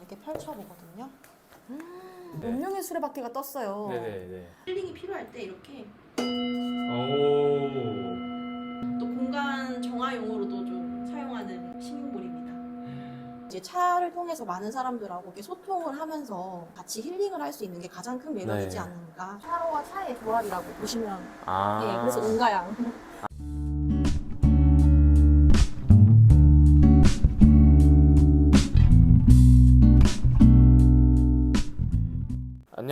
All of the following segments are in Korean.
이렇게 펼쳐보거든요. 네. 운명의 수레바퀴가 떴어요. 네네네. 힐링이 필요할 때 이렇게 오. 또 공간 정화용으로도 좀 사용하는 시민볼입니다. 이제 차를 통해서 많은 사람들하고 이렇게 소통을 하면서 같이 힐링을 할 수 있는 게 가장 큰 매력이지 네. 않는가. 차로와 차의 조합이라고 보시면 아. 네, 그래서 은가양.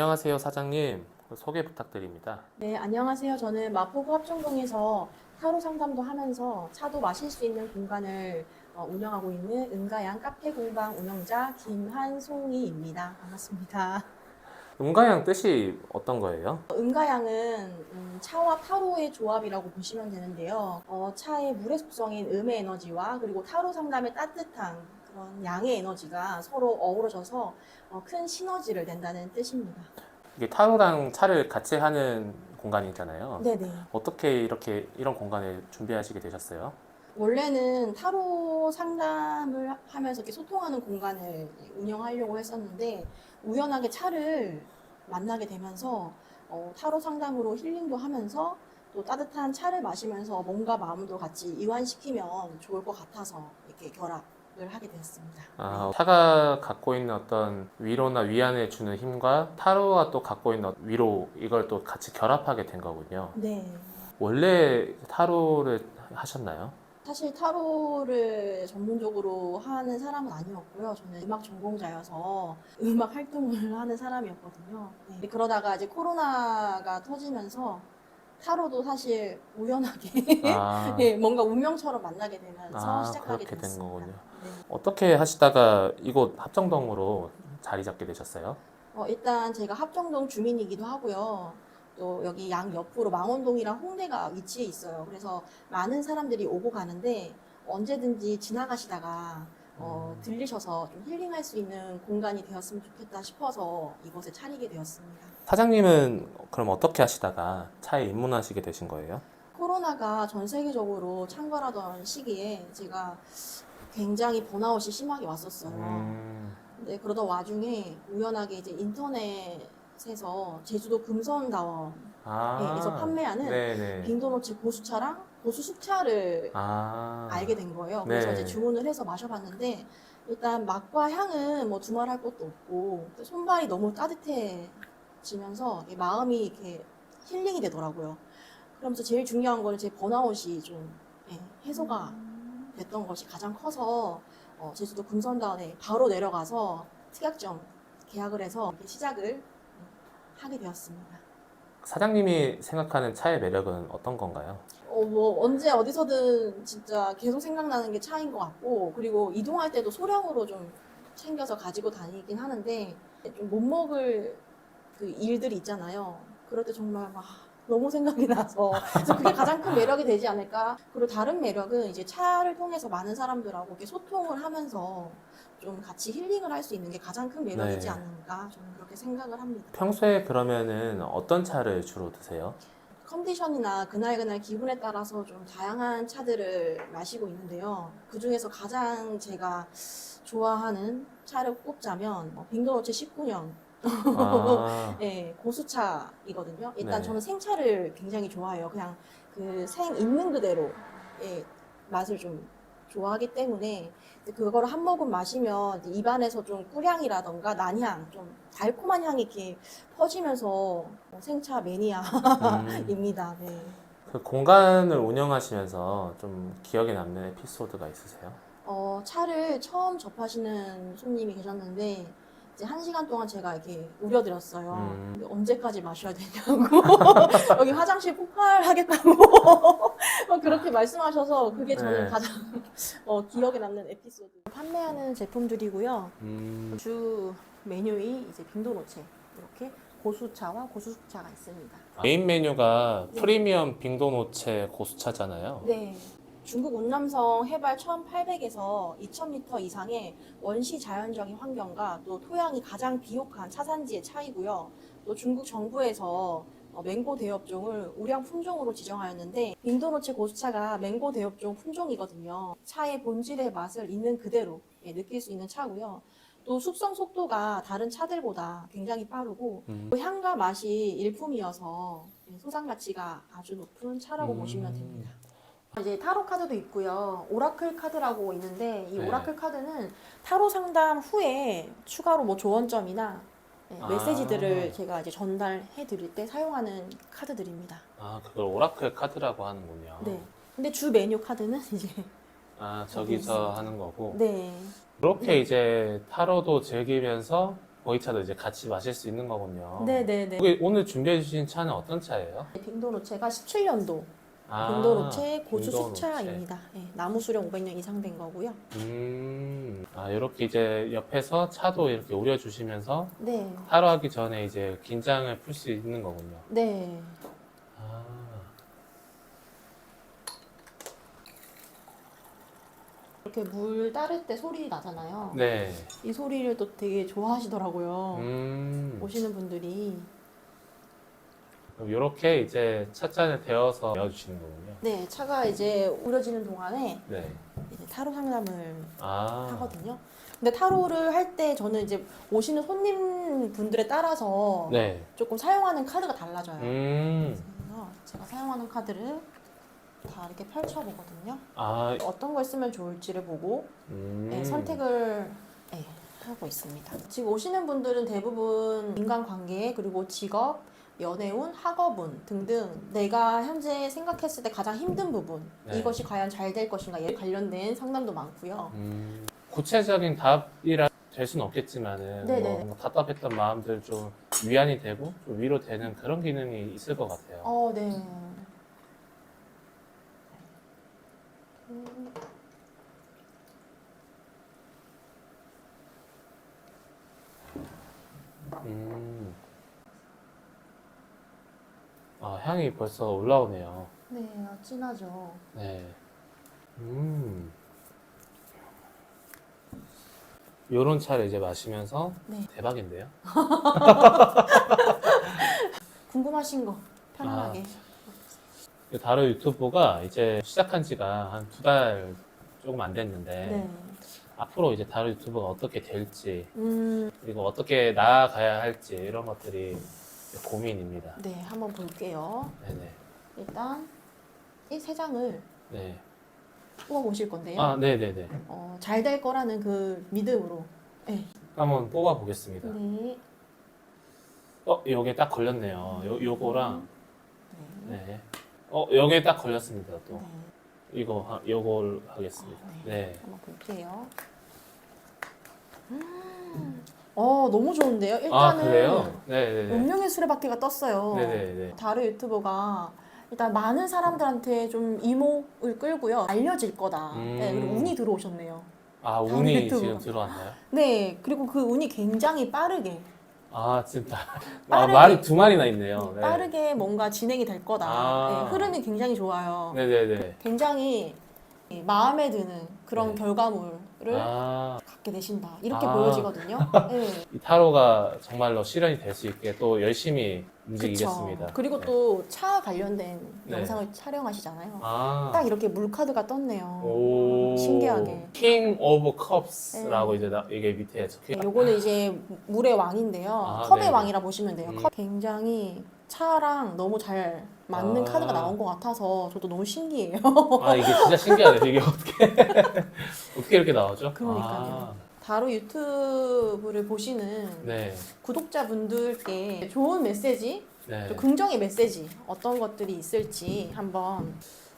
안녕하세요 사장님 소개 부탁드립니다. 네, 안녕하세요. 저는 마포구 합정동에서 타로 상담도 하면서 차도 마실 수 있는 공간을 어, 운영하고 있는 은가양 카페 공방 운영자 김한송이입니다. 반갑습니다. 음가양 뜻이 어떤 거예요? 은가양은 음, 차와 타로의 조합이라고 보시면 되는데요. 어, 차의 물의 속성인 음의 에너지와 그리고 타로 상담의 따뜻한 그런 양의 에너지가 서로 어우러져서 어, 큰 시너지를 낸다는 뜻입니다. 이게 타로랑 차를 같이 하는 공간이잖아요. 네네. 어떻게 이렇게 이런 공간을 준비하시게 되셨어요? 원래는 타로 상담을 하면서 이렇게 소통하는 공간을 운영하려고 했었는데 우연하게 차를 만나게 되면서 어, 타로 상담으로 힐링도 하면서 또 따뜻한 차를 마시면서 몸과 마음도 같이 이완시키면 좋을 것 같아서 이렇게 결합을 하게 되었습니다. 아, 차가 갖고 있는 어떤 위로나 위안을 주는 힘과 타로가 또 갖고 있는 위로 이걸 또 같이 결합하게 된 거군요. 네. 원래 타로를 하셨나요? 사실 타로를 전문적으로 하는 사람은 아니었고요. 저는 음악 전공자여서 음악 활동을 하는 사람이었거든요. 네. 그러다가 이제 코로나가 터지면서 타로도 사실 우연하게 아, 네, 뭔가 운명처럼 만나게 되면서 아, 시작하게 그렇게 된 됐습니다. 거군요. 네. 어떻게 하시다가 이곳 합정동으로 자리 잡게 되셨어요? 어, 일단 제가 합정동 주민이기도 하고요. 또 여기 양 옆으로 망원동이랑 홍대가 위치해 있어요. 그래서 많은 사람들이 오고 가는데 언제든지 지나가시다가 어, 음. 들리셔서 좀 힐링할 수 있는 공간이 되었으면 좋겠다 싶어서 이곳에 차리게 되었습니다. 사장님은 그럼 어떻게 하시다가 차에 입문하시게 되신 거예요? 코로나가 전 세계적으로 창궐하던 시기에 제가 굉장히 번아웃이 심하게 왔었어요. 음, 네, 그러던 와중에 우연하게 이제 인터넷에서 제주도 금선다원에서 아, 판매하는 네네. 빈도노치 고수차랑 고수 숙차를 아, 알게 된 거예요. 그래서 네. 이제 주문을 해서 마셔봤는데 일단 맛과 향은 뭐 두말할 것도 없고 손발이 너무 따뜻해지면서 이 마음이 이렇게 힐링이 되더라고요. 그러면서 제일 중요한 거는 제 번아웃이 좀 예, 해소가 됐던 것이 가장 커서 어, 제주도 금선다원에 바로 내려가서 특약점 계약을 해서 이렇게 시작을 하게 되었습니다. 사장님이 생각하는 차의 매력은 어떤 건가요? 어, 뭐, 언제 어디서든 진짜 계속 생각나는 게 차인 것 같고, 그리고 이동할 때도 소량으로 좀 챙겨서 가지고 다니긴 하는데, 좀 못 먹을 그 일들이 있잖아요. 그럴 때 정말 막 너무 생각이 나서. 그래서 그게 가장 큰 매력이 되지 않을까. 그리고 다른 매력은 이제 차를 통해서 많은 사람들하고 이렇게 소통을 하면서 좀 같이 힐링을 할 수 있는 게 가장 큰 매력이지 네. 않는가. 저는 그렇게 생각을 합니다. 평소에 그러면은 어떤 차를 주로 드세요? 컨디션이나 그날그날 기분에 따라서 좀 다양한 차들을 마시고 있는데요. 그 중에서 가장 제가 좋아하는 차를 꼽자면 어, 빙도노체 19년 아, 네, 고수차이거든요. 일단 네. 저는 생차를 굉장히 좋아해요. 그냥 그 생 있는 그대로의 맛을 좀 좋아하기 때문에 이제 그거를 한 모금 마시면 이제 입안에서 좀 꿀향이라던가 난향, 좀 달콤한 향이 이렇게 퍼지면서 어, 생차 매니아입니다. 음, 네. 그 공간을 운영하시면서 좀 기억에 남는 에피소드가 있으세요? 어, 차를 처음 접하시는 손님이 계셨는데 이제 한 시간 동안 제가 이렇게 우려드렸어요. 음. 언제까지 마셔야 되냐고 여기 화장실 폭발하겠다고 막 그렇게 말씀하셔서 그게 저는 네. 가장 어, 기억에 남는 에피소드. 판매하는 제품들이고요. 음, 주 메뉴이 이제 빈도노체 이렇게 고수차와 고수숙차가 있습니다. 메인 메뉴가 네. 프리미엄 빙도노체 고수차잖아요. 네. 중국 운남성 해발 1800에서 2000m 이상의 원시 자연적인 환경과 또 토양이 가장 비옥한 차산지의 차이고요. 또 중국 정부에서 어, 맹고 대엽종을 우량 품종으로 지정하였는데 빈도노체 고수차가 맹고 대엽종 품종이거든요. 차의 본질의 맛을 있는 그대로 예, 느낄 수 있는 차고요. 또 숙성 속도가 다른 차들보다 굉장히 빠르고 음. 또 향과 맛이 일품이어서 소장 가치가 아주 높은 차라고 음. 보시면 됩니다. 이제 타로 카드도 있고요. 오라클 카드라고 있는데 이 네. 오라클 카드는 타로 상담 후에 추가로 뭐 조언점이나 네, 아. 메시지들을 제가 이제 전달해 드릴 때 사용하는 카드들입니다. 아, 그걸 오라클 카드라고 하는군요. 네. 근데 주 메뉴 카드는 이제 아, 저기서. 하는 거고. 네. 그렇게 네. 이제 타로도 즐기면서 보이차도 이제 같이 마실 수 있는 거군요. 네, 네, 네. 여기 오늘 준비해 주신 차는 어떤 차예요? 빈도노체가 17년도 아, 빈도노체 고수. 수차입니다. 네, 나무 수령 500년 이상 된 거고요. 음, 아, 이렇게 이제 옆에서 차도 이렇게 우려주시면서 네. 타로 하기 전에 이제 긴장을 풀 수 있는 거군요. 네. 아, 이렇게 물 따를 때 소리 나잖아요. 네. 이 소리를 또 되게 좋아하시더라고요. 음, 오시는 분들이. 이렇게 이제 찻잔에 데워서 넣어주시는 거군요. 네, 차가 이제 우려지는 동안에 네. 이제 타로 상담을 아, 하거든요. 근데 타로를 할 때 저는 이제 오시는 손님 분들에 따라서 네. 조금 사용하는 카드가 달라져요. 음, 그래서 제가 사용하는 카드를 다 이렇게 펼쳐 보거든요. 아, 어떤 걸 쓰면 좋을지를 보고 음. 네, 선택을 네, 하고 있습니다. 지금 오시는 분들은 대부분 인간관계 그리고 직업, 연애운, 학업운 등등 내가 현재 생각했을 때 가장 힘든 부분 네. 이것이 과연 잘 될 것인가 에 관련된 상담도 많고요. 음, 구체적인 답이라 될 수는 없겠지만은 네네. 뭐 답답했던 마음들 좀 위안이 되고 좀 위로되는 그런 기능이 있을 것 같아요. 어, 네. 음, 음. 아, 향이 벌써 올라오네요. 네, 아, 진하죠. 네. 음. 요런 차를 이제 마시면서 네. 대박인데요. 궁금하신 거 편안하게. 이 다른 유튜브가 이제 시작한 지가 한 두 달 조금 안 됐는데 네. 앞으로 이제 다른 유튜브가 어떻게 될지 음, 그리고 어떻게 나아가야 할지 이런 것들이 고민입니다. 네, 한번 볼게요. 네네. 일단 이 세 장을 네. 뽑아 보실 건데요. 아, 네네네. 어, 잘 될 거라는 그 믿음으로. 네. 한번 뽑아 보겠습니다. 네. 어, 요게 딱 걸렸네요. 요, 요거랑, 네. 네. 어, 요게 딱 걸렸습니다, 또. 네. 이거, 하- 요걸 하겠습니다. 아, 네. 한번 볼게요. 음, 어, 너무 좋은데요? 아, 일단은 그래요? 네네네. 운명의 수레바퀴가 떴어요. 네네네. 다른 유튜버가 일단 많은 사람들한테 좀 이목을 끌고요. 알려질 거다. 음. 네, 그리고 운이 들어오셨네요. 아, 운이 유튜브가. 지금 들어왔나요? 네, 그리고 그 운이 굉장히 빠르게, 아, 진짜. 아, 빠르게. 말이 두 마리나 있네요. 네. 빠르게 뭔가 진행이 될 거다. 아. 네, 흐름이 굉장히 좋아요. 네네네. 굉장히 마음에 드는 그런 네. 결과물을 아, 갖게 되신다. 이렇게 아. 보여지거든요. 네. 이 타로가 정말로 실현이 될 수 있게 또 열심히 그쵸. 움직이겠습니다. 그리고 네. 또 차 관련된 네. 영상을 촬영하시잖아요. 아. 딱 이렇게 물카드가 떴네요. 오. 신기하게. 킹 오브 컵스라고 네. 이제 나, 이게 밑에 적혀 네, 요거는 이제 물의 왕인데요. 아, 컵의 네네. 왕이라 보시면 돼요. 음. 컵 굉장히 차랑 너무 잘 맞는 아. 카드가 나온 것 같아서 저도 너무 신기해요. 아 이게 진짜 신기하네. 이게 어떻게 어떻게 이렇게 나오죠? 그러니까요. 아, 바로 유튜브를 보시는 네, 구독자분들께 좋은 메시지, 네. 또 긍정의 메시지 어떤 것들이 있을지 한번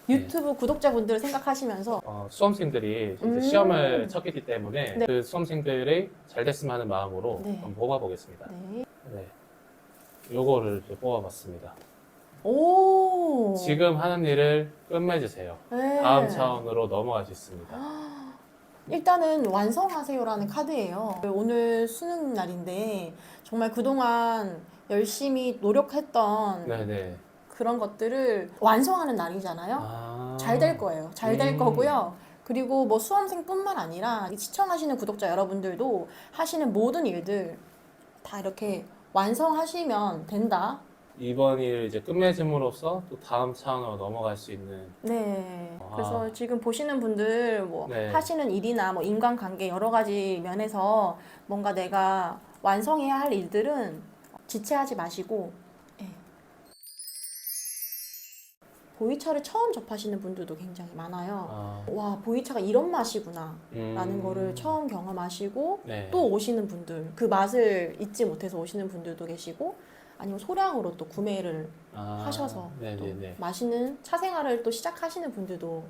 네. 유튜브 구독자분들을 생각하시면서 어, 수험생들이 이제 음. 시험을 쳤기 때문에 네. 그 수험생들이 잘 됐으면 하는 마음으로 네. 한번 뽑아보겠습니다. 네. 네. 요거를 이제 뽑아봤습니다. 오 지금 하는 일을 끝맺으세요. 네. 다음 차원으로 넘어갈 수 있습니다. 일단은 완성하세요라는 카드예요. 오늘 수능 날인데 정말 그동안 열심히 노력했던 네네. 그런 것들을 완성하는 날이잖아요. 아. 잘 될 거예요. 잘 될 음. 거고요. 그리고 뭐 수험생뿐만 아니라 시청하시는 구독자 여러분들도 하시는 모든 일들 다 이렇게 완성하시면 된다. 이번 일을 이제 끝맺음으로써 또 다음 차원으로 넘어갈 수 있는 네. 아. 그래서 지금 보시는 분들 뭐 네. 하시는 일이나 뭐 인간관계 여러 가지 면에서 뭔가 내가 완성해야 할 일들은 지체하지 마시고 보이차를 처음 접하시는 분들도 굉장히 많아요. 아, 와 보이차가 이런 맛이구나 음, 라는 거를 처음 경험하시고 네. 또 오시는 분들 그 맛을 잊지 못해서 오시는 분들도 계시고 아니면 소량으로 또 구매를 아, 하셔서 또 네네네. 맛있는 차 생활을 또 시작하시는 분들도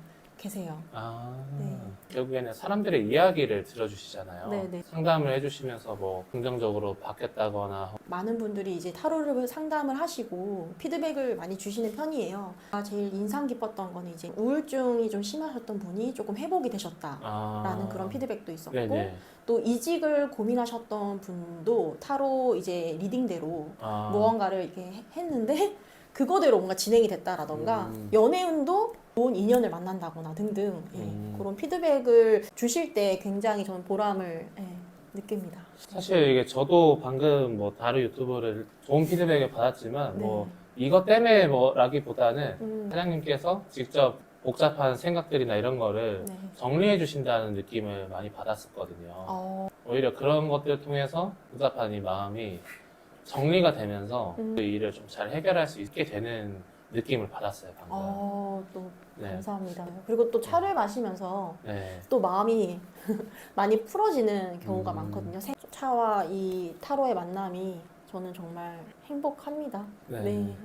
계세요. 아, 네. 결국에는 사람들의 이야기를 들어주시잖아요. 네네. 상담을 해주시면서 뭐 긍정적으로 바뀌었다거나 많은 분들이 이제 타로를 상담을 하시고 피드백을 많이 주시는 편이에요. 아, 제일 인상 깊었던 거는 이제 우울증이 좀 심하셨던 분이 조금 회복이 되셨다라는 아, 그런 피드백도 있었고 네네. 또 이직을 고민하셨던 분도 타로 이제 리딩대로 아, 무언가를 이렇게 해- 했는데 그거대로 뭔가 진행이 됐다라던가 음. 연애운도 좋은 인연을 만난다거나 등등 예, 음. 그런 피드백을 주실 때 굉장히 저는 보람을 예, 느낍니다. 사실 이게 저도 방금 뭐 다른 유튜버를 좋은 피드백을 받았지만 뭐 네. 이것 때문에 뭐라기보다는 음, 사장님께서 직접 복잡한 생각들이나 이런 거를 네. 정리해 주신다는 느낌을 많이 받았었거든요. 어, 오히려 그런 것들을 통해서 복잡한 이 마음이 정리가 되면서 음. 그 일을 좀 잘 해결할 수 있게 되는 느낌을 받았어요, 방금. 어, 또 네. 감사합니다. 그리고 또 차를 마시면서 네. 또 마음이 많이 풀어지는 경우가 음. 많거든요. 생- 차와 이 타로의 만남이 저는 정말 행복합니다. 네. 네.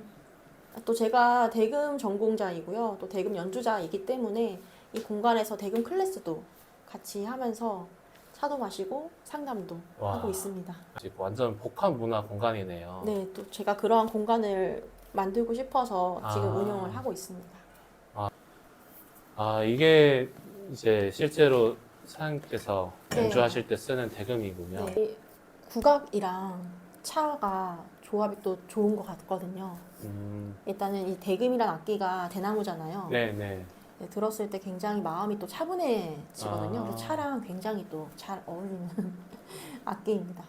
또 제가 대금 전공자이고요. 또 대금 연주자이기 때문에 이 공간에서 대금 클래스도 같이 하면서 차도 마시고 상담도 와. 하고 있습니다. 지금 완전 복합 문화 공간이네요. 네, 또 제가 그러한 공간을 만들고 싶어서 지금 아. 운영을 하고 있습니다. 아, 이게 이제 실제로 사장님께서 네. 연주하실 때 쓰는 대금이군요. 네, 국악이랑 차가 조합이 또 좋은 것 같거든요. 음, 일단은 이 대금이란 악기가 대나무잖아요. 네, 네. 네, 들었을 때 굉장히 마음이 또 차분해지거든요. 아. 그래서 차랑 굉장히 또 잘 어울리는 악기입니다.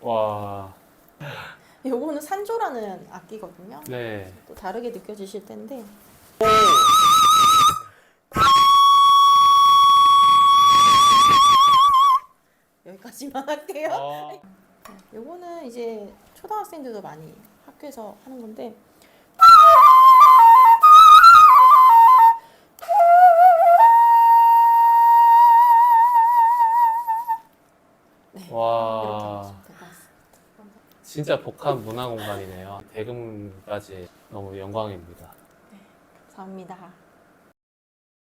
와, 요거는 산조라는 악기거든요. 네. 또 다르게 느껴지실 텐데 여기까지만 할게요. 어, 요거는 이제 초등학생들도 많이 학교에서 하는 건데 네, 이렇게 와, 하시면 될것 같습니다. 진짜 복합 문화 공간이네요. 대금까지 너무 영광입니다. 감사합니다.